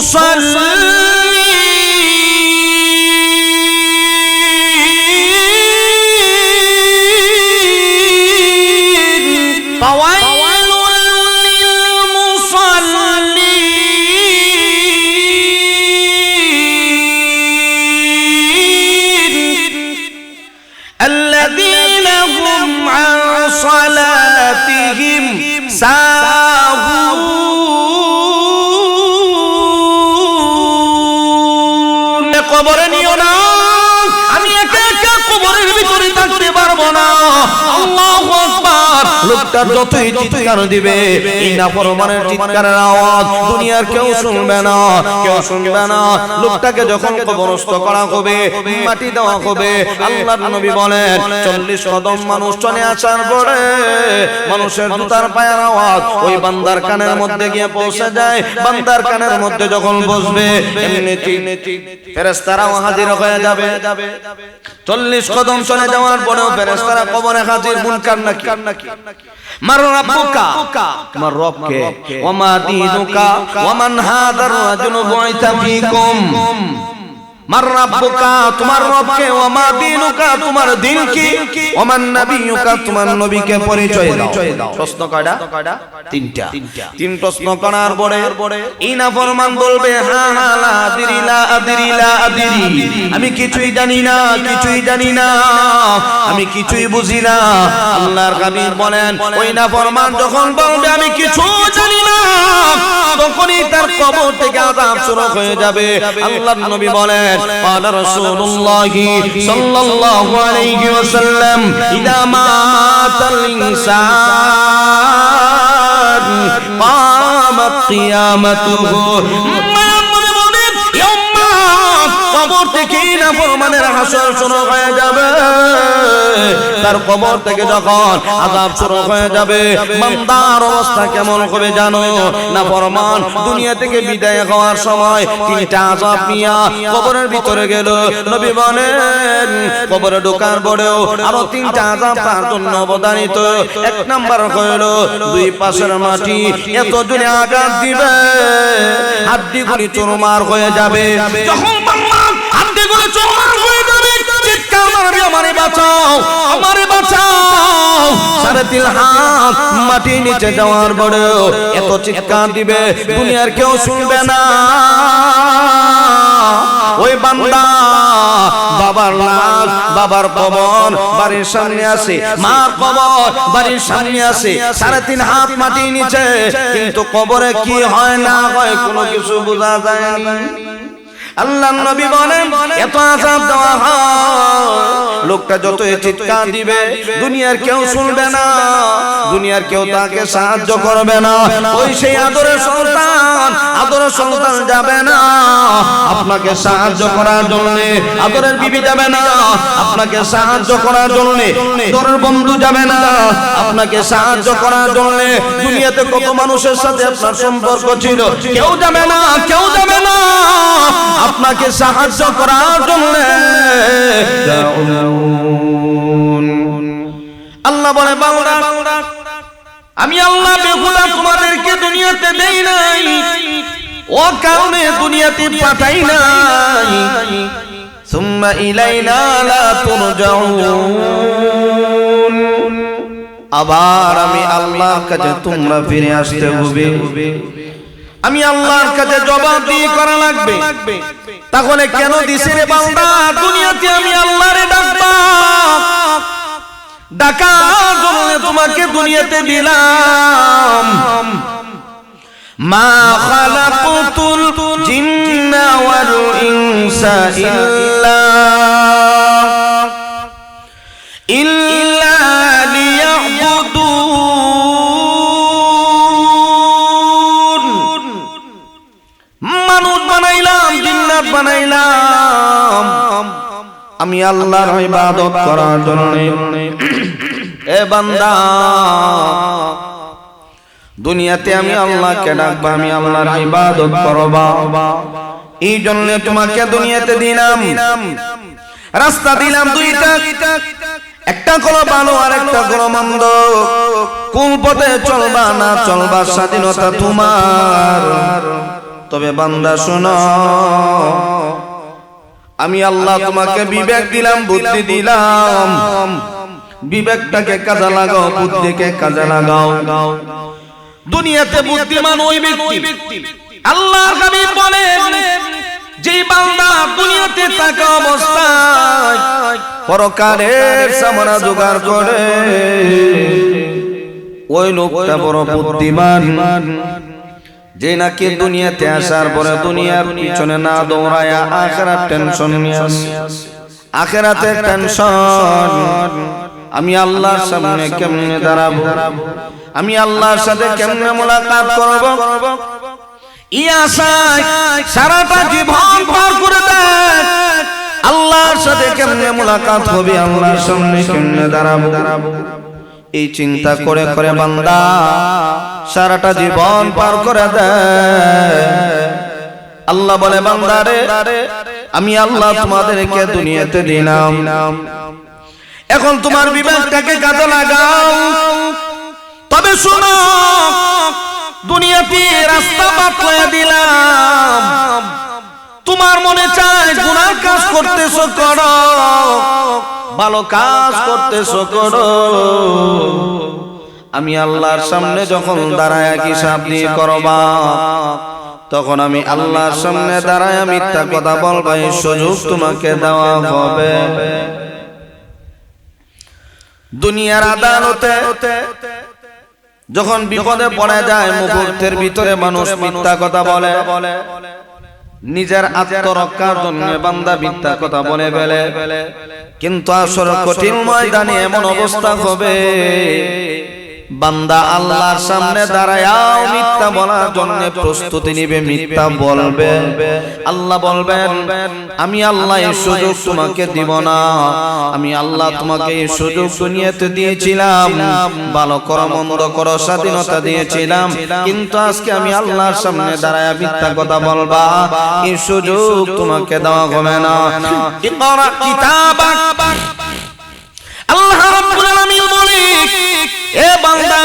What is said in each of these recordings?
المصلين পারব না আল্লাহু আকবার লোকটা যতই চিৎকার দিবে এই নাফরমানের চিৎকারের আওয়াজ দুনিয়ার কেউ শুনবে না কেউ শুনবে না। লোকটাকে যখন কবরস্থ করা হবে মাটি দেওয়া হবে আল্লাহর নবী বলেন চল্লিশ কদম মানুষ চলে আসার পরে মানুষের জুতার পায়ের আওয়াজ ওই বান্দার কানের মধ্যে গিয়ে পৌঁছে যায় বান্দার কানের মধ্যে যখন বসবে ফেরেশতারাও হাজির হয়ে যাবে। চল্লিশ কদম চলে যাওয়ার পরেও ফেরেশতারা কবরে হাজির মুনকার নাকি মার রাব্বুকা তোমার রবকে ওমা দীনুকা ওমান হাদার রাজুল বুইতা ফিকুম। মার রাব্বুকা তোমার রবকে ওমা দীনুকা তোমার দিন কি ওমান নবিয়ুকা তোমার নবীকে পরিচয় দাও। প্রশ্ন কয়টা? তিনটা। তিন প্রশ্ন করার পরে ইনা ফরমান বলবে হা হা লা আদিরি লা আদিরি লা আদিরি আমি কিছুই জানি না কিছুই জানি না। আমি কিছুই বুঝি না। আল্লাহর হাবিব বলেন ওই না ফরমান যখন বলবে আমি কিছু জানি না। তখনই তার কবর থেকে আযাব শুরু হয়ে যাবে। আল্লাহর নবী বলেন قال رسول الله صلى الله عليه وسلم إذا مات الإنسان قامت قيامته কবর থেকে না ফরমানের হাসর শুরু হয়ে যাবে। তার কবর থেকে যখন আযাব শুরু হয়ে যাবে বান্দার অবস্থা কেমন হবে জানো? না ফরমান দুনিয়া থেকে বিদায় হওয়ার সময় তিনটা আযাব নিয়া কবরের ভিতরে গেল। নবী বলেন কবরে ঢোকার পরেও আরও তিনটা আযাব তার জন্য অবদানিত। এক নাম্বার হইল দুই পাশের মাটি এত জোরে আঘাত দিবে। হাড্ডিগুলি চুরমার হয়ে যাবে। যখন হাড্ডিগুলি হয়ে সাড়ে তিন হাত মাটি নিচে যাওয়ার পরেও এত চিৎকার দিবে, দুনিয়ার কেউ শুনবে না। ওই বান্দা, বাবার লাশ, বাবার কবর, বাড়ির সামনে আছে। মা কবর, বাড়ির সামনে আছে। সাড়ে তিন হাত মাটি নিচে, কিন্তু কবরে কি হয় না হয় কোনো কিছু বোঝা যায় যায়নি। আল্লাহ নবী বলেন এত আজাব দেওয়া হয়। লোকটা যত চিৎকার দিবে দুনিয়ার কেউ শুনবে না। দুনিয়ার কেউ তাকে সাহায্য করবে না। ওই সেই আদরের সন্তান আদরের সন্তান যাবে না। আপনাকে সাহায্য করার জন্য আদরের বিবি যাবে না। আপনাকে সাহায্য করার জন্য আদরের বন্ধু যাবে না। আপনাকে সাহায্য করার জন্য দুনিয়াতে কত মানুষের সাথে আপনার সম্পর্ক ছিল? কেউ যাবে না কেউ যাবে না। আপনাকে সাহায্য করার জন্য আল্লাহ বলে বাংলা আমি আল্লাহ বেহুদা তোমাদেরকে দুনিয়াতে দেই নাই ও কারণে দুনিয়াতে পাঠাই নাই ثم إلينا لا ترجعون আবার আমি আল্লাহর কাছে তোমরা ফিরে আসতে হবে আমি আল্লাহর কাছে জবাব দিয়ে করা লাগবে। তাহলে কেন দিছে রে বান্দা দুনিয়াতে আমি আল্লাহরে ডাকবা? ডাকার জন্য তোমাকে দুনিয়াতে দিলাম। মা খালাকুতুল জিন্না ওয়াল ইনসা ইল্লা। বানাইলাম। আমি আল্লাহর ইবাদত করার জন্য। এ বান্দা দুনিয়াতে আমি আল্লাহকে ডাকবো আমি আল্লাহর ইবাদত করবা। এই জন্য তোমাকে দুনিয়াতে দিলাম। রাস্তা দিলাম দুইটা। একটা করো ভালো আর একটা করো মন্দ। কোন পথে চলবা না চলবা স্বাধীনতা তোমার। তবে বান্দা শোনো। আমি আল্লাহ তোমাকে বিবেক দিলাম বুদ্ধি দিলাম। বিবেকটাকে কাজে লাগাও বুদ্ধিকে কাজে লাগাও। দুনিয়াতে বুদ্ধিমান ওই ব্যক্তি। আল্লাহর হাবিব বলেন যে বান্দা দুনিয়াতে থাকা অবস্থায় পরকারের সামনা জোগাড় করে। ওই লোকটা বড় বুদ্ধিমান। যে নাকি দুনিয়াতে আসার পরে দুনিয়ার পিছনে না দৌড়ায় আখেরার টেনশন নিয়ে আসে। টেনশন আমি আল্লাহর সামনে কেমনে দাঁড়াবো? আমি আল্লাহর সাথে কেমনে মোলাকাত করব? ই আশায় সারাটা জীবন পার করে দেন আল্লাহর সাথে কেমনে মোলাকাত হবে? আল্লাহর সামনে কেমনে দাঁড়াবো? দাঁড়াবো? এই চিন্তা করে করে বান্দা সারাটা জীবন পার করে দেয়। আল্লাহ বলে বান্দারে আমি আল্লাহ তোমাদেরকে দুনিয়াতে দিলাম। এখন তোমার বিবেকটাকে কাজে লাগাও। তবে শোনো দুনিয়াতে রাস্তা বাতলে দিলাম। তোমার মনে চায় গুনার কাজ করতেছো করো ভালো কাজ করতেছো করো। আমি আল্লাহর সামনে যখন দাঁড়ায় কি দিয়ে করবা তখন আমি আল্লাহর সামনে দাঁড়ায় মিথ্যা কথা বলবা এই সুযোগ তোমাকে দেওয়া হবে। দুনিয়ার আদালতে যখন বিপদে পড়ে যায় মুহূর্তের ভিতরে মানুষ মিথ্যা কথা বলে। নিজের আত্মরক্ষার জন্য বান্দা মিথ্যা কথা বলে ফেলে। কিন্তু আসর কঠিন ময়দানে এমন অবস্থা হবে। বান্দা আল্লাহর সামনে দাঁড়ায়াও মিথ্যা বলার জন্য প্রস্তুতি নিবে মিথ্যা বলবে। আল্লাহ বলবেন আমি আল্লাহ এই সুযোগ তোমাকে দিব না। আমি আল্লাহ তোমাকে এই সুযোগ দুনিয়াতে দিয়েছিলাম। ভালো করো মন্দ করো স্বাধীনতা দিয়েছিলাম। কিন্তু আজকে আমি আল্লাহর সামনে দাঁড়ায় মিথ্যা কথা বলবা। এই সুযোগ তোমাকে দেওয়া হবে না। আল্লাহ রাব্বুল আলামিন বলে এ বান্দা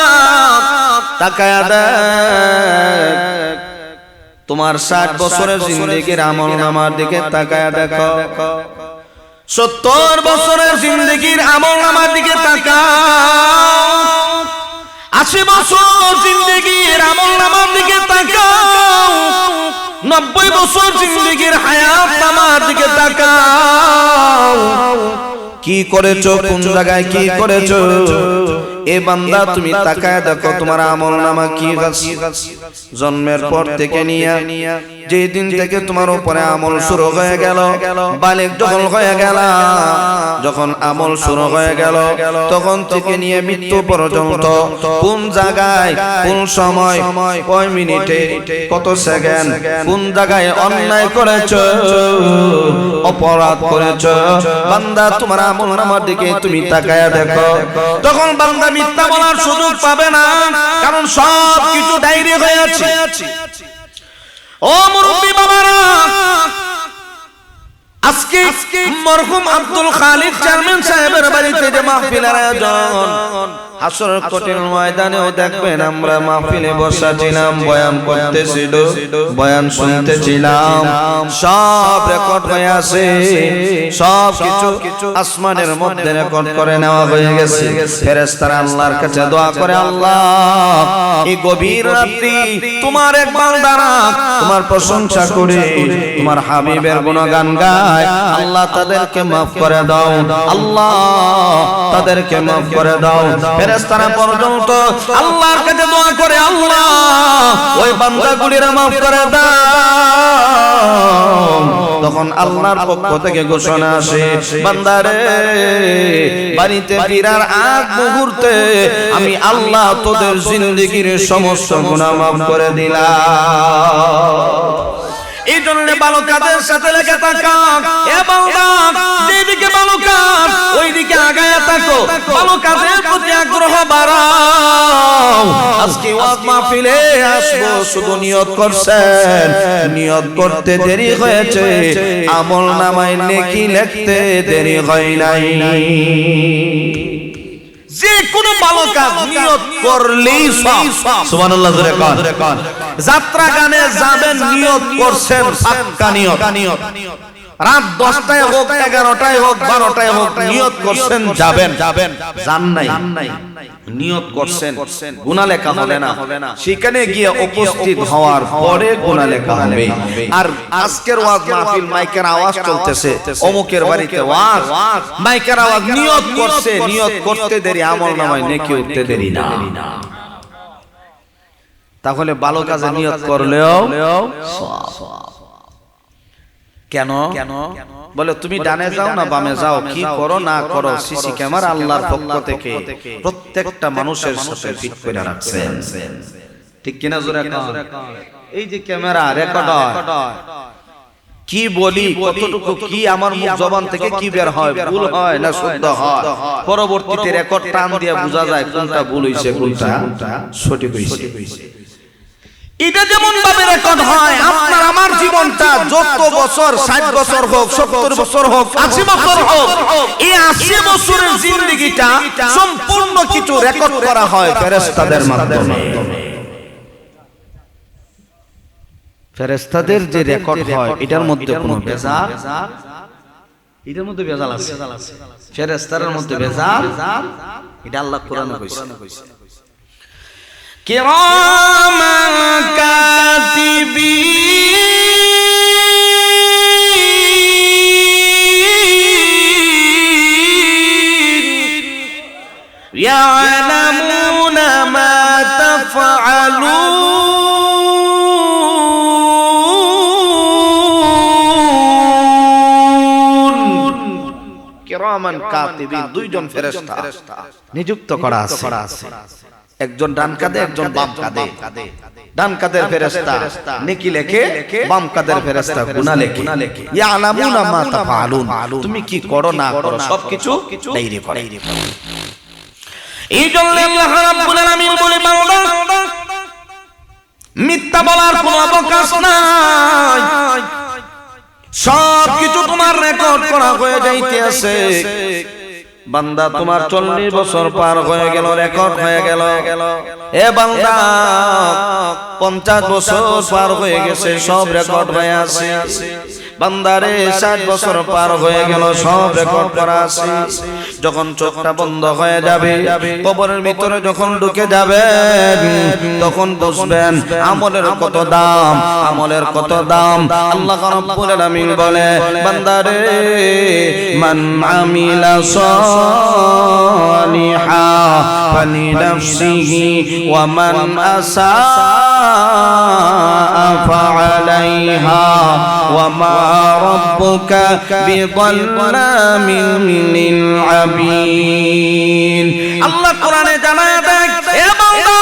তাকায়া দেখ। তোমার ষাট বছরের জিন্দগির আমল নামার দিকে তাকায়া দেখো। সত্তর বছরের জিন্দগির আমল নামার দিকে তাকাও। আশি বছর জিন্দগির আমল নামার দিকে তাকাও। নব্বই বছর জিন্দগির হায়াত নামার দিকে তাকাও। কি করেছ? কোন জায়গায় কি করেছ? এ বান্দা তুমি তাকায় দেখো তোমার আমল নামা কি জন্মের পর থেকে নিয়ে যে দিন থেকে তোমার উপরে আমল শুরু হয়ে গেল বালিক যখন হয়ে গেল যখন আমল শুরু হয়ে গেল তখন থেকে নিয়ে মৃত্যু পর্যন্ত কোন জায়গায় কোন সময় কয় মিনিটে কত সেকেন্ড কোন জায়গায় অন্যায় করেছ অপরাধ করেছ বান্দা তোমার আমল নামার দিকে তুমি তাকায় দেখো তখন বান্দা মিথ্যা বলার সুযোগ পাবে না কারণ সব কিছু ডাইরি হয়ে আছে। ও মুরব্বী বাবারা আজকে মরহুম আব্দুল খালিদ চেয়ারম্যান সাহেবের বাড়িতে যে মাহফিলের আয়োজন হাসর কঠিন ময়দানেও দেখবেন আমরা মাহফিলে বসা ছিলাম বয়ান করতেছিল বয়ান শুনতেছিলাম সব রেকর্ড হয়ে আছে সব কিছু আসমানের মধ্যে রেকর্ড করে নেওয়া হয়ে গেছে। ফেরেশতারা আল্লাহর কাছে দোয়া করে আল্লাহ এই গভীর রাত্রি তোমার এক বান্দারা তোমার প্রশংসা করে তোমার হাবিবের গুণগান গায় আল্লাহ তাদেরকে মাফ করে দাও। আল্লাহ তাদেরকে মাফ করে দাও। ফেরেশতারা পর্যন্ত আল্লাহর কাছে দোয়া করে আল্লাহ ওই বান্দাগুলিরা মাফ করে দাও। তখন আল্লাহর পক্ষ থেকে ঘোষণা আসে বান্দারে বাড়িতে ফিরার আগ মুহূর্তে আমি আল্লাহ তোদের জিন্দগির সমস্ত গুনাহ মাফ করে দিলাম। এই জন্য ভালো কাজের সাথে লেগে থাকা। এ বান্দা যেদিকে ভালো কাজ ওইদিকে আগায় থাকো। ভালো কাজের প্রতি আগ্রহ বাড়াও। আজকে ওয়াজ মাহফিলে আসব, শুধু নিয়ত করছেন। নিয়ত করতে দেরি হয়েছে। আমল নামায় নেকি লিখতে দেরি হয় নাই। যে কোনো ভালো কাজ নিয়ত করলেই সব। সুবহানাল্লাহ জোরে কোন। যাত্রা গানে যাবেন নিয়ত করছেন পাক্কা নিয়ত। রাত দশটায় হোক এগারোটায় হোক বারোটায় হোক নিয়ত করছেন যাবেন। যাবেন যান নাই। নিয়ত করছেন। গুণা লেখা হবে না। সেখানে গিয়ে উপস্থিত হওয়ার পরে গুণা লেখা হবে। আর আজকের ওয়াজ মাহফিল মাইকের আওয়াজ চলতেছে। অমুকের বাড়িতে ওয়াজ। মাইকের আওয়াজ নিয়ত করছে। নিয়ত করতে দেরি আমল নামায় নেকি উঠতে দেরি না। তাহলে ভালো কাজে নিয়ত করলেও সওয়াব। কেন? কেন? বলে তুমি ডানে যাও না বামে যাও কি করো না করো সিসি ক্যামেরা আল্লাহর পক্ষ থেকে প্রত্যেকটা মানুষের সাথে ফিট করে রাখছেন। ঠিক কিনা জোরে? এই যে ক্যামেরা রেকর্ড কি বলি কতটুকু কি আমার মুখ জবান থেকে কি বের হয়? ভুল হয়? না শুদ্ধ হয়। পরবর্তীতে রেকর্ড টান দিয়ে বোঝা যায় কোনটা ভুল হইছে কোনটা সঠিক হইছে। এটা যেমন ভাবে রেকর্ড হয় আপনার আমার জীবনটা যত বছর ষাট বছর হোক সত্তর বছর হোক আশি বছর হোক এই আশি বছরের জিন্দগিটা সম্পূর্ণ কিছু রেকর্ড করা হয় ফেরেস্তাদের মাধ্যমে। ফেরেস্তাদের যে রেকর্ড হয় এটার মধ্যে কোনো বেজাল এটার মধ্যে বেজাল আছে। ফেরেস্তারের মধ্যে বেজাল এটা আল্লাহ কোরআনে কইছে كراما كاتبين يعلمون ما تفعلون কিরামান কাতিবিন দুইজন ফেরেশতা নিযুক্ত করা আছে একজন ডান কাঁধে একজন বাম কাঁধে। ডান কাঁধের ফেরেশতা নেকি লেখে বাম কাঁধের ফেরেশতা গুনাহ লেখে। ইয়ালামুনা মা তাফআলুন তুমি কি করো না করো সবকিছু ডাইরি করে। এই জন্য আল্লাহ রাব্বুল আলামিন বলে বান্দা মিথ্যা বলার কোনো অবকাশ নাই। সব কিছু তোমার রেকর্ড করা হয়ে যাইতে আছে বান্দা তোমার চল্লিশ বছর পার হয়ে গেল রেকর্ড হয়ে গেল। এ বান্দা পঞ্চাশ বছর পার হয়ে গেছে সব রেকর্ড হয়ে আছে বান্দারে ষাট বছর পার হয়ে গেল সব রেকর্ড করা আছে। যখন চোখটা বন্ধ হয়ে যাবে, কবরের ভিতরে যখন ঢুকে যাবে, তখন বুঝবেন আমলের কত দাম, আমলের কত দাম। আল্লাহ রাব্বুল আলামিন বলে, বান্দারে, মান আমিলা সালিহা ফালিনাফসিহি ওয়া মান আসা فعليها وما ربك بظلام للعبيد আল্লাহ কোরআনে জানায় দেখ এ বান্দা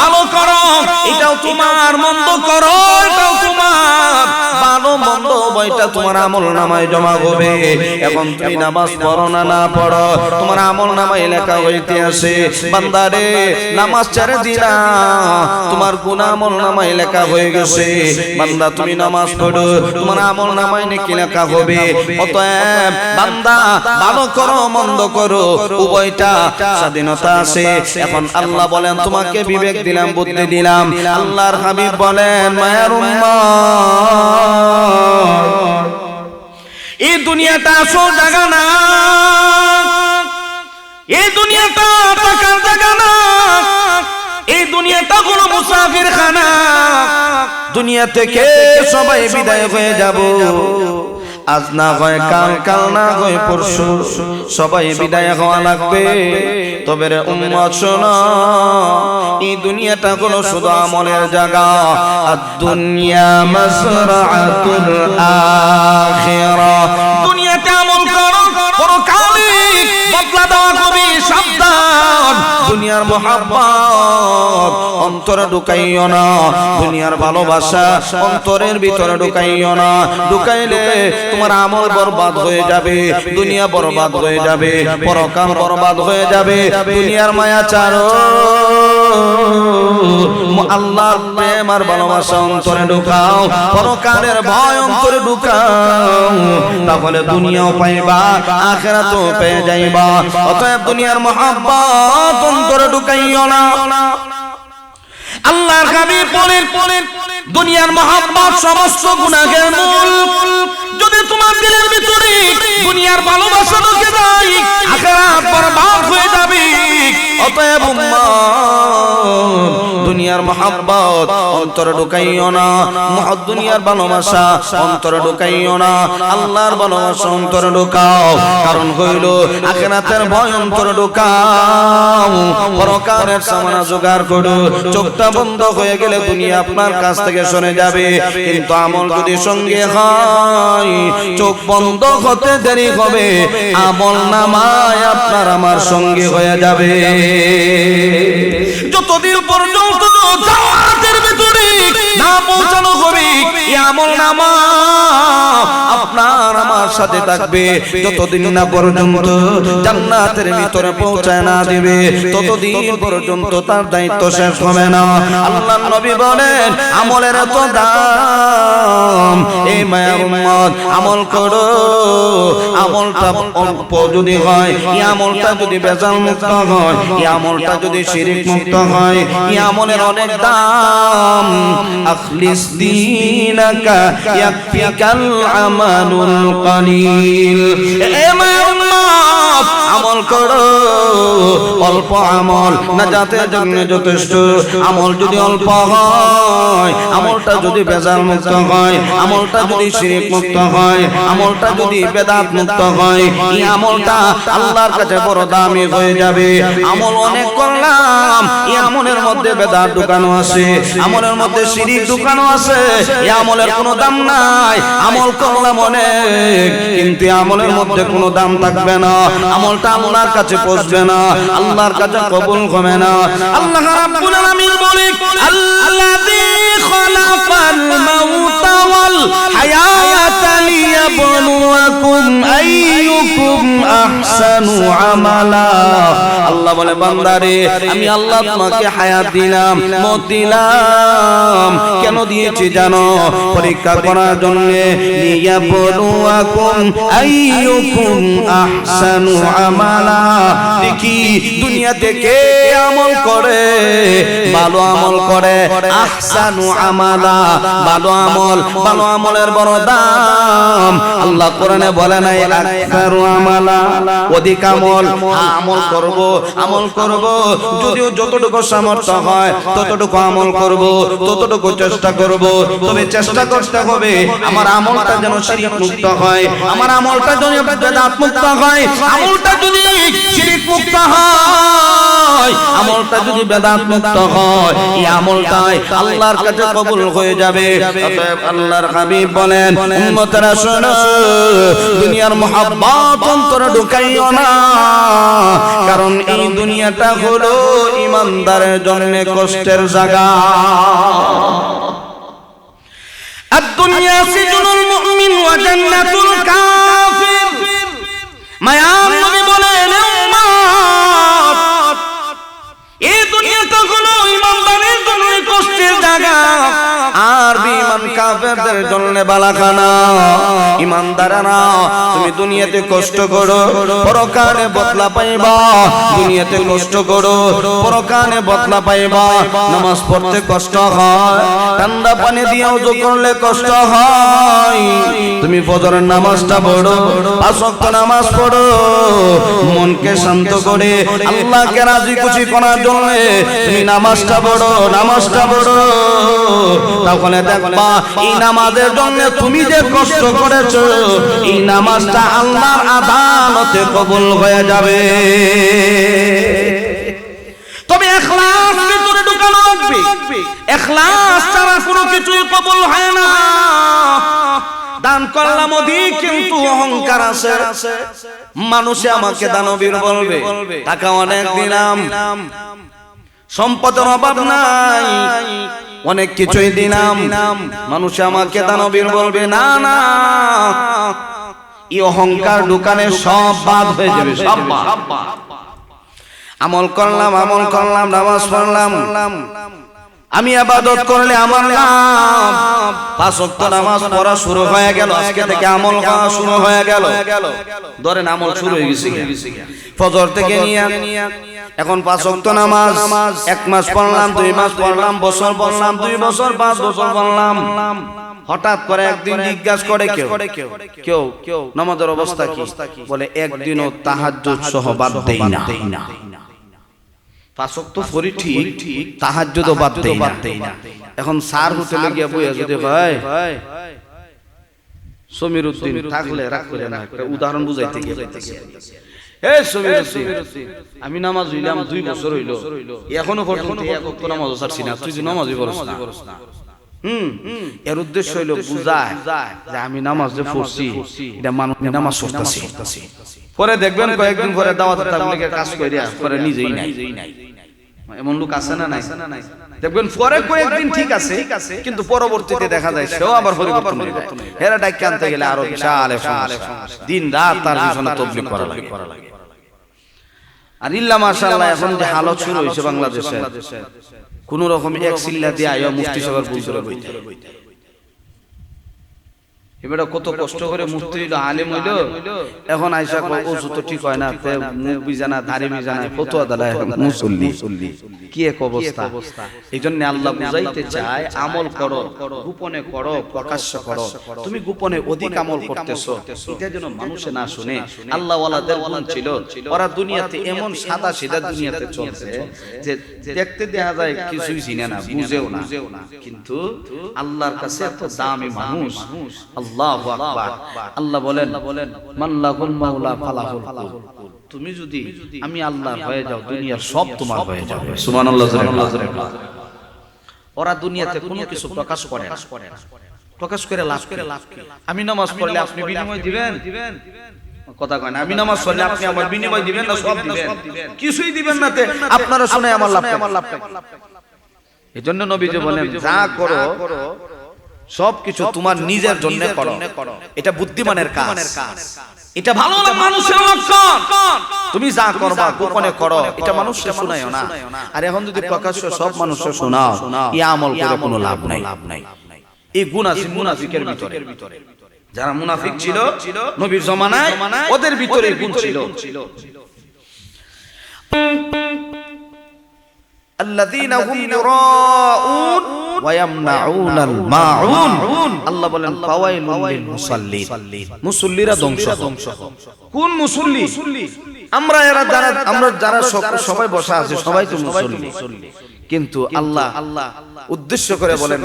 ভালো করো এটাও তোমার মন্দ করো এটাও তোমার ভালো মন্দ তোমার আমল নামায় জমা হবে। এখন তুমি নামাজ পড়ো না না পড়ো, তোমার আমল নামায় লেখা হইতে আসে। বান্দারে, নামাজ ছেড়ে দিলা তোমার গুনাহ আমল নামায় লেখা হয়ে গেছে। বান্দা, তুমি নামাজ পড়ো, তোমার আমল নামায় নাকি লেখা হবে। অতএব বান্দা, ভালো করো, মন্দ করো, উভয়টা স্বাধীনতা আছে। এখন আল্লাহ বলেন, তোমাকে বিবেক দিলাম, বুদ্ধি দিলাম। আল্লাহর হাবিব বলেন, মায়ার এই দুনিয়াটা আসল জায়গা না। এই দুনিয়াটা টাকার জায়গা না। এই দুনিয়াটা কোনো মুসাফির খানা দুনিয়া থেকে সবাই বিদায় হয়ে যাব। আজ না হয় কাল কাল না হয় পরশু। সবাই বিদায় হওয়া লাগবে। তবে রে উম্মত শোনো। এই দুনিয়াটা কোন শুধু আমলের জায়গা। আর দুনিয়া মাসরাতুল আখিরা। দুনিয়াতে আমল দুনিয়ার মহাব্বত অন্তরে ঢুকাইও না। দুনিয়ার ভালোবাসা অন্তরের ভিতরে ঢুকাইও না। ঢুকাইলে তোমার আমল বরবাদ হয়ে যাবে, দুনিয়া বরবাদ হয়ে যাবে, পরকাল বরবাদ হয়ে যাবে, দুনিয়ার মায়া চারো আল্লাহর প্রেম ভালোবাসা অন্তরে ঢুকাও, পরকালের ভয় অন্তরে ঢুকাও, তাহলে দুনিয়াও পাইবা, আখেরাতও পেয়ে যাইবা। অতএব দুনিয়ার মহাব্বত অন্তরে ঢুকাইও না। আল্লাহর হাবিব বলেন বলেন, দুনিয়ার মহাব্বত সমস্ত গুনাহের মূল। যদি তোমার দিলের ভিতরে দুনিয়ার ভালোবাসা ঢুকে যায়, আখেরাত বরবাদ হয়ে যাবে। অতএব দুনিয়ার মহাব্বত অন্তরে ঢুকাইও না, মহৎ দুনিয়ার ভালোবাসা অন্তরে ঢুকাইও না, আল্লাহর ভালোবাসা অন্তরে ঢুকাও, কারণ হইল আখেরাতের ভয় অন্তরে ঢুকাও, পরকালের সামনা জোগাড় করো, চোখটা বন্ধ হয়ে গেলে দুনিয়া আপনার কাছ থেকে সরে যাবে, কিন্তু আমল যদি সঙ্গে হয়, চোখ বন্ধ হতে দেরি হবে, আমল নামায় আপনার আমার সঙ্গে হয়ে যাবে। যতদিন পর্যন্ত না পৌঁছানো আমল নামা আপনার আমার সাথে থাকবে। যতদিন না পর্যন্ত জান্নাতের ভিতরে পৌঁছায় না দিবে, ততদিন পর্যন্ত তার দায়িত্ব শেষ হবে না। আল্লাহ নবী বলেন, আমলের এত দাম। এই মায়ের উম্মত, আমল করো। আমলটা অল্প যদি হয়, এই আমলটা যদি বেজাল মুক্ত হয়, এই আমলটা যদি শিরিক মুক্ত হয়, এই আমলের অনেক দাম। আখলিস দীনাকা ইয়াকফিকাল আমালুল কলিল। এ মায়ের উম্মত আমল করো। অল্প আমল না যাতে জন্য যথেষ্ট। আমল যদি অল্প হয়, আমলটা যদি বেজাল মুক্ত হয়, আমলটা যদি শিরিক মুক্ত হয়, আমলটা যদি বেদাত মুক্ত হয়, এই আমলটা আল্লাহর কাছে বড় দামি হয়ে যাবে। আমল অনেক করলাম, এই আমলের মধ্যে বেদাত ঢুকানো আছে, আমলের মধ্যে শিরিক দোকানও আছে, এই আমলের কোনো দাম নাই। আমল করলাম অনেক, কিন্তু আমলের মধ্যে কোনো দাম থাকবে না। আমলটা আল্লাহর কাছে পৌঁছবে না। আল্লাহর কাছে কবুল হবে না। আল্লাহ রাব্বুল আলামিন বলে আল্লাযী খালাকাল মাউতা ওয়াল হায়াতা লিয়াবলুয়াকুম আইয়ুকুম আহসানু আমালা। আল্লাহ বলে বান্দারে আমি আল্লাহ তোমাকে হায়াত দিলাম মত দিলাম। কেন দিয়েছি জানো? পরীক্ষা করার জন্য নিয়া লিয়াবলুয়াকুম আইয়ুকুম আহসানু আমালা। দেখি দুনিয়াতে কে আমল করে ভালো আমল করে আহসানু আমালা। ভালো আমল ভালো আমলের বড় দাম আল্লাহ কোরআনে বলে নাই আকসারু আমালা। অধিক আমল আমল করব। আমল করব। যদিও যতটুকু সামর্থ্য হয়, ততটুকু আমল করব, ততটুকু চেষ্টা করব। তবে চেষ্টা করতে হবে, আমার আমলটা যেন শিরিক মুক্ত হয়। আমার আমলটা যেন বেদাত মুক্ত হয়, আমলটা যদি শিরিক মুক্ত হয়, আমলটা যদি বেদাত মুক্ত হয়, এই আমলটাই আল্লাহর কাছে কবুল হয়ে যাবে। অতএব আল্লাহর হাবিব বলেন উম্মতেরা শোনো দুনিয়ার মহাব্বত অন্তরে ঢুকাইও না কারণ এই দুনিয়াটা হলো ইমানদারের জন্য কষ্টের জায়গা الدنيا سجن المؤمن وجنة الكافر মায়ার নবী বলেন কষ্টের জায়গা। আর বিমান কাফেরদের জন্য বালাখানা। ইমানদারেরা, তুমি দুনিয়াতে কষ্ট করো, পরকালে বদলা পাইবা। দুনিয়াতে কষ্ট করো, পরকালে বদলা পাইবা। নামাজ পড়তে কষ্ট হয়, ঠান্ডা পানি দিয়ে উজু করলে কষ্ট হয়। তুমি ফজরের নামাজটা পড়ো ওয়াক্ত নামাজ পড়ো। মনকে শান্ত করে, আল্লাহকে রাজি খুশি করার জন্য তুমি নামাজটা পড়ো, নামাজটা তাহলে দেখবা এই নামাজের জন্য তুমি যে কষ্ট করেছ এই নামাজটা আল্লাহর আদালতে কবুল হয়ে যাবে। তবে এখলাস ভিতরে ঢুকানো লাগবে। এখলাস ছাড়া কোনো কিছুই কবুল হয় না। দান করলাম অধিক কিন্তু অহংকার আছে। মানুষে আমাকে দানবীর বলবে। টাকা অনেক দিলাম। সম্পদের অভাব নাই। অনেক কিছুই দিলাম। মানুষ আমাকে দানবীর বলবে না না। এই অহংকার দোকানে সব বাদ হয়ে যাবে সব বাদ। আমল করলাম আমল করলাম নামাজ পড়লাম। আমি আবাদত করলে আমার নাম পাঁচ ওয়াক্ত নামাজ পড়া শুরু হয়ে গেল। আজকে থেকে আমল করা শুরু হয়ে গেল। ধরেন আমল শুরু হয়ে গেছে ফজর থেকে নিয়ে এখন পাঁচ ওয়াক্ত নামাজ এক মাস পড়লাম দুই মাস পড়লাম বছর পড়লাম দুই বছর পাঁচ বছর পড়লাম। হঠাৎ করে একদিন জিজ্ঞাসা করে কেউ কেউ কেউ নামাজের অবস্থা কি? বলে একদিনও তাহাজ্জুদ সহ বাদ দেই না। পাঁচক তো ফরি ঠিক ঠিক তাহাজ্জুদও বাদ দেই না। এখন সার হোটেলে গিয়ে বইয়া যদি হয় সমীর উদ্দিন থাকলে রাখলে না একটা উদাহরণ বুঝাইতে গিয়ে হে আমি নামাজ হইলাম দুই বছর হইল। এখনও পর্যন্ত এক ওয়াক্ত নামাজ ছাড়ছি না। তুই নামাজই পড়ছ না। হুম। এর উদ্দেশ্য হইল বুঝায় যে আমি নামাজ যে পড়ছি এটা মানুষ নামাজ পড়তাছি। পরে দেখবেন কয়েকদিন পরে দাওয়াত তাবলীগের কাজ কইরা পরে নিজেই নাই। এমন লোক আছে না নাই। দেখবেন পরে কয়েকদিন ঠিক আছে কিন্তু পরবর্তীতে দেখা যায় সেও আবার পরিবর্তন হয়ে যায় ডাইকে আনতে গেলে আরও বিশাল দিন রাত তার পিছনে করা লাগে। আর ইল্লা মাশাআল্লাহ এখন যে হালত শুরু হয়েছে বাংলাদেশে কোন রকম এক সিল্লা দিয়ে আয়া মুফতি সাহেবের বুঝরে বইতে। এবারে কত কষ্ট করে মুফতি হইল আলেম হইল। এখন আইসা কয় তো ঠিক হয় না মুখ বিজানা দাড়ি বিজানা ফতোয়া দাঁড়ায় মুসল্লি। কি এক অবস্থা? এই জন্য আল্লাহ বুঝাইতে চায় আমল করো গোপনে করো প্রকাশ্য করো। তুমি গোপনে অধিক আমল করতেছো। এটা যেন মানুষে না শুনে আল্লাহ ওয়ালাদের গুণ ছিল ওরা দুনিয়াতে এমন সাদা সিধা দুনিয়াতে চলছে যে দেখতে দেখা যায় কিছুই চিনে না বুঝেও না কিন্তু আল্লাহর কাছে এত দামি মানুষ আল্লাহু আকবার। আল্লাহ বলেন মাল্লাহুল মাওলা ফালাহুল তুমি যদি, আমি আল্লাহ হয়ে যাও সব তোমার হয়ে যাবে। সুবহানাল্লাহ ওরা দুনিয়াতে কোনো কিছু প্রকাশ করে প্রকাশ করে লাভ করে লাভ আমি নামাজ পড়লে আপনি বিনিময় দিবেন? কথা কয় না, আমি নামাজ পড়লে আপনি আমার বিনিময় দিবেন না, সব দিবেন? কিছুই দিবেন না তে, আপনারা শুনে আমার লাভ আমার লাভ এই জন্য নবীজি বলেন, যা করো সব কিছু তোমার নিজের জন্য করো এটা বুদ্ধিমানের কাজ এটা ভালো না মানুষের লক্ষণ তুমি যা করবা গোপনে করো এটা মানুষকে শোনায়ও না আর এখন যদি প্রকাশ্য সব মানুষকে শোনাও এই আমল করে কোনো লাভ নাই লাভ নাই এই গুণ আছে মুনাফিকের ভিতরে যারা মুনাফিক ছিল নবীর জমানায় ওদের ভিতরে এই গুণ ছিল الذين هم يراءون ওয়ায়ামনাউনাল মাউন। আল্লাহ বলেন মুসল্লিরা ধ্বংস ধ্বংস কোন মুসল্লি? আমরা এরা যারা আমরা যারা সবাই বসা আছে সবাই তো মুসল্লি। কিন্তু আল্লাহ আল্লাহ উদ্দেশ্য করে বলেন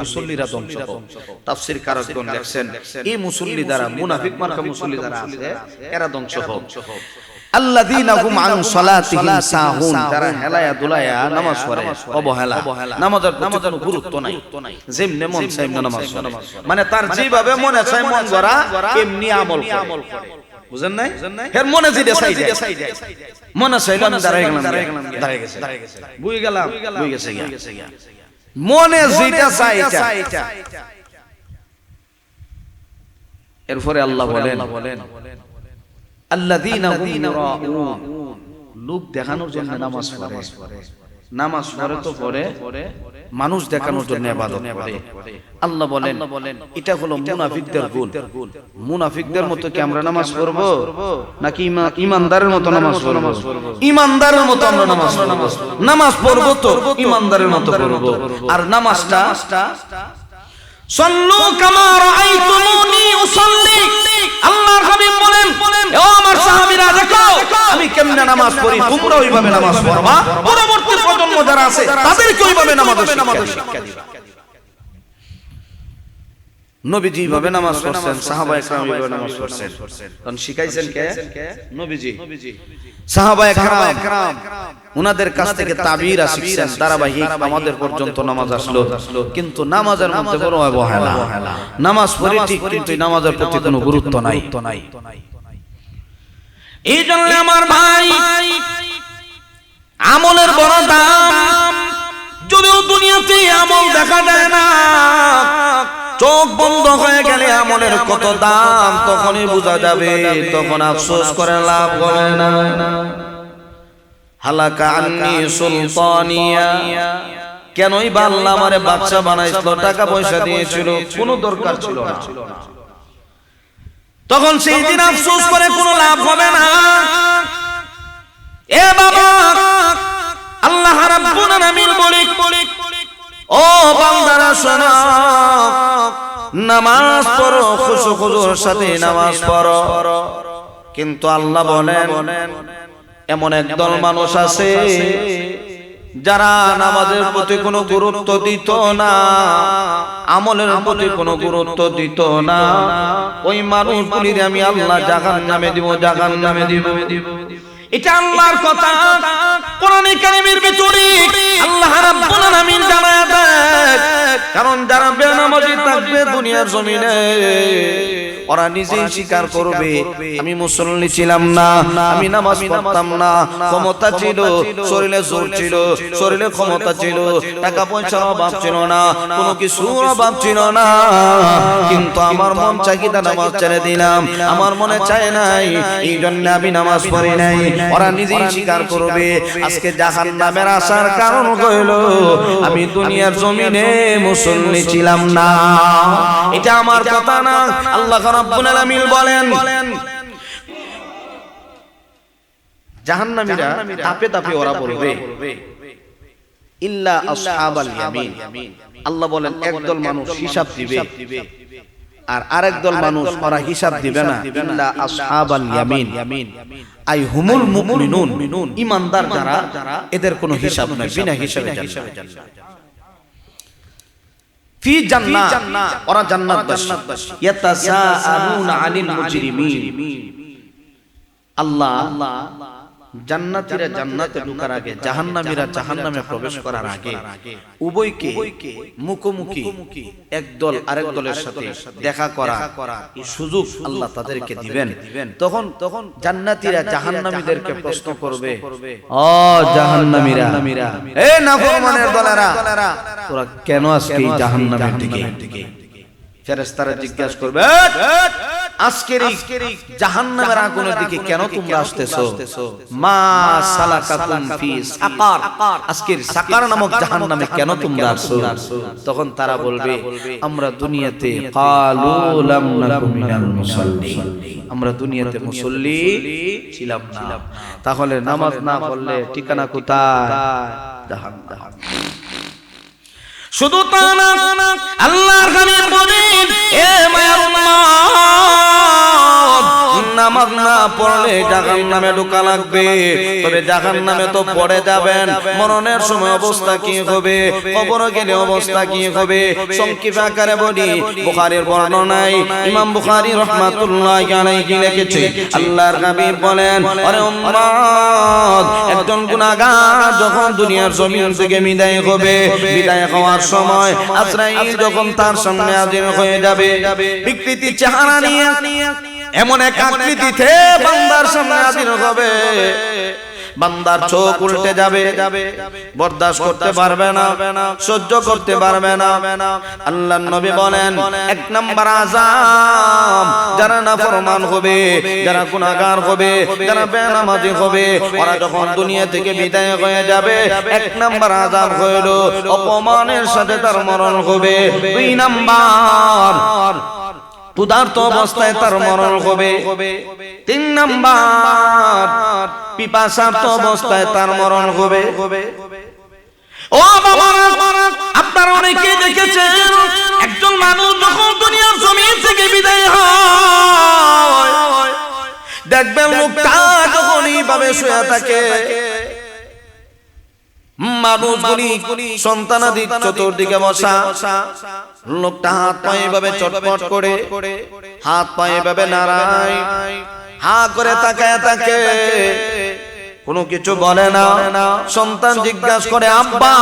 মুসল্লিরা ধ্বংস তাফসীর এই মুসল্লি দ্বারা মুনাফিক মার্কা মুসল্লি দ্বারা আছে এরা ধ্বংস হোক। যারা হেলায়া দুলায়া নামাজ পড়ে অবহেলা। নামাজের নামাজের কোনো গুরুত্ব নাই। যেমনে মন নামাজ পড়ে। মানে তার যেভাবে মনে চাই মন করা এমনি আমল করে। বুঝেন নাই? এর মনে যেটা চাই যায়। মনে চাইলো আমি দাঁড়াই গেলাম দাঁড়াই গেছে। বুঝে গেলাম? বুঝে গেছে গিয়া। মনে যেটা চাই এটা এরপরে আল্লাহ বলেন লোক দেখানোর জন্য নামাজ পড়ে। নামাজ পড়ে। তো পড়ে। মানুষ দেখানোর জন্য ইবাদত করে আল্লাহ বলেন এটা হলো মুনাফিকদের গুণ। মুনাফিকদের মতো কি আমরা নামাজ পড়ব? নাকি ইমানদারের মতো নামাজ পড়ব? ইমানদারের মতো আমরা নামাজ পড়ব। নামাজ পড়ব। তো ইমানদারের মতো পড়ব। আর নামাজটা সল্লু কামা রাআইতুমুনি উসাল্লি। আল্লাহর হাবিব বলেন ও আমি কেমনে নামাজ পড়ি? তোমরা ওইভাবে নামাজ পড়বা? পরবর্তী প্রজন্ম যারা আছে তাদেরকে ওইভাবে নামাজ শিক্ষা দিবা। নবীজি ভাবে নামাজ পড়ছেন সাহাবা একরাম এইভাবে নামাজ পড়ছেন। তখন শিখাইছেন কে? নবীজি। সাহাবা একরাম উনাদের কাছ থেকে তাবিরা শিখছেন ধারাবাহিক আমাদের পর্যন্ত নামাজ আসলো। কিন্তু নামাজের মধ্যে বড় অবহেলা। নামাজ পড়ি ঠিক কিন্তু নামাজের প্রতি কোনো গুরুত্ব নাই। এই জন্য আমার ভাই আমলের বড় দাম। যদিও দুনিয়াতে আমল দেখা যায় না, চোখ বন্ধ হয়ে গেলে আমলের কত দাম, তখনই বোঝা যাবে, তখন আফসোস করে লাভ হবে না। হালাকা আন্নি সুলতানিয়া, কেনই বা আল্লাহ আমারে বাচ্চা বানাইছিল, টাকা পয়সা দিয়েছিল, কোনো দরকার ছিল না। তখন সেই দিন আফসোস করে কোনো লাভ হবে না। এ বাবা আল্লাহ রাব্বুল ও বান্দারা শোনো নামাজ পড়ো খুশু খুজুর সাথে নামাজ পড়ো। কিন্তু আল্লাহ বলেন এমন একদল মানুষ আছে যারা নামাজের প্রতি কোনো গুরুত্ব দিত না আমলের প্রতি কোনো গুরুত্ব দিত না। ওই মানুষগুলির আমি আল্লাহ জাগান নামে দিব জাগান নামে দিব। এটা আল্লাহর কথা। কোরআনে কারিমের ভিতরে আল্লাহ রাব্বুল আলামিন জানায় দেয় কারণ যারা বেনামাজি থাকবে দুনিয়ার জমিনে ওরা নিজেই স্বীকার করবে আমি মুসল্লি ছিলাম না আমি নামাজ পড়তাম না ক্ষমতা ছিল শরীরে জোর ছিল শরীরে ক্ষমতা ছিল টাকা পয়সার অভাব ছিল না কোনো কিছুর অভাব ছিল না। কিন্তু আমার মন চাহিদা নামাজ ছেড়ে দিলাম আমার মনে চায় নাই এই জন্য আমি নামাজ পড়ি নাই। ওরা নিজেই স্বীকার করবে আজকে জাহান নামের আসার কারণ হইল আমি দুনিয়ার জমিনে মুসল্লি ছিলাম না। এটা আমার কথা না। আল্লাহ রাব্বুল আলামিন বলেন। জাহান্নামীরা তাপে তাপে ওরা বলবে। ইল্লা আসহাবাল ইয়ামিন। আল্লাহ বলেন একদল মানুষ হিসাব দিবে। আর আরেক দল মানুষ ওরা হিসাব দিবে না। ইল্লা আসহাবাল ইয়ামিন। আই হুমুল মুমিনুন। ইমানদার যারা এদের কোনো হিসাব নাই বিনা হিসাবে জান্নাত। ফি জান্নাত। ওরা জান্নাতবাসী ইয়াতাসাআলুনা আনিল মুজরিমিন। আল্লাহ জান্নাতীরা জান্নাতে ঢোকার আগে জাহান্নামীরা জাহান্নামে প্রবেশ করার আগে উভয়কে মুখোমুখি একদল আরেক দলের সাথে দেখা করা এই সুযোগ আল্লাহ তাদেরকে দিবেন। তখন তখন জান্নাতীরা জাহান্নামীদেরকে প্রশ্ন করবে ও জাহান্নামীরা এ নাফরমানের দলেরা তোরা কেন আজকে জাহান্নামের দিকে? ফেরেশতারা জিজ্ঞাসা করবে আজকের এই জাহান্নামের আগুনের দিকে কেন তোমরা আসতেছো? মা সালাকাকুম ফি সাকার। আজকের সাকার নামক জাহান্নামে কেন তোমরা আসছো তখন তারা বলবে আমরা দুনিয়াতে কালু লাম নাকু মিনাল মুসাল্লিন আমরা দুনিয়াতে মুসল্লি ছিলাম না। তাহলে নামাজ না পড়লে ঠিকানা কোথায়? জাহান্নাম। শুধু তা না আল্লাহর এ মায়ার নামাজ না পড়লে জাহান নামে ঢোকা লাগবে। তবে জাহান নামে তো পড়ে যাবেন। মরণের সময় অবস্থা কি হবে? কবর গেলে অবস্থা কি হবে? সংক্ষিপ আকারে বলি বর্ণনায় ইমাম রহমাতুল্লাহ লিখেছে, আল্লাহর হাবিব বলেন, আরে একজন যখন দুনিয়ার জমিন থেকে বিদায় হবে, বিদায় হওয়ার সময় আজরাইল যখন তার সামনে হাজির হয়ে যাবে, বিকৃতি চেহারা নিয়ে এমন এক আকৃতিতে বান্দার সামনে হাজির হবে। বান্দার চোখ উল্টে যাবে। বরদাস্ত করতে পারবে না। সহ্য করতে পারবে না। আল্লাহ নবী বলেন এক নাম্বার আজাম যারা না ফরমান হবে যারা গুনাহগার হবে যারা বেনামাজি হবে ওরা যখন দুনিয়া থেকে বিদায় হয়ে যাবে এক নাম্বার আজাব হইল অপমানের সাথে তার মরণ হবে। দুই নাম্বার ক্ষুধার্ত অবস্থায় তার মরণ হবে। তিন নাম্বার পিপাসার্থ অবস্থায় তার মরণ হবে। ও বাবা আপনারা অনেকে দেখেছেন একজন মানুষ যখন দুনিয়ার জমিন থেকে বিদায় হয় দেখবেন মুখটা যখন এইভাবে শুয়ে থাকে। মানুষগুলি সন্তানাদি চতুর্দিকে বসা। লোকটা হাত পায়ে ভাবে চটপট করে হাত পায়ে নাড়ায়। হা করে তাকায় তাকে। কোনো কিছু বলে না। সন্তান জিজ্ঞাসা করে আব্বা!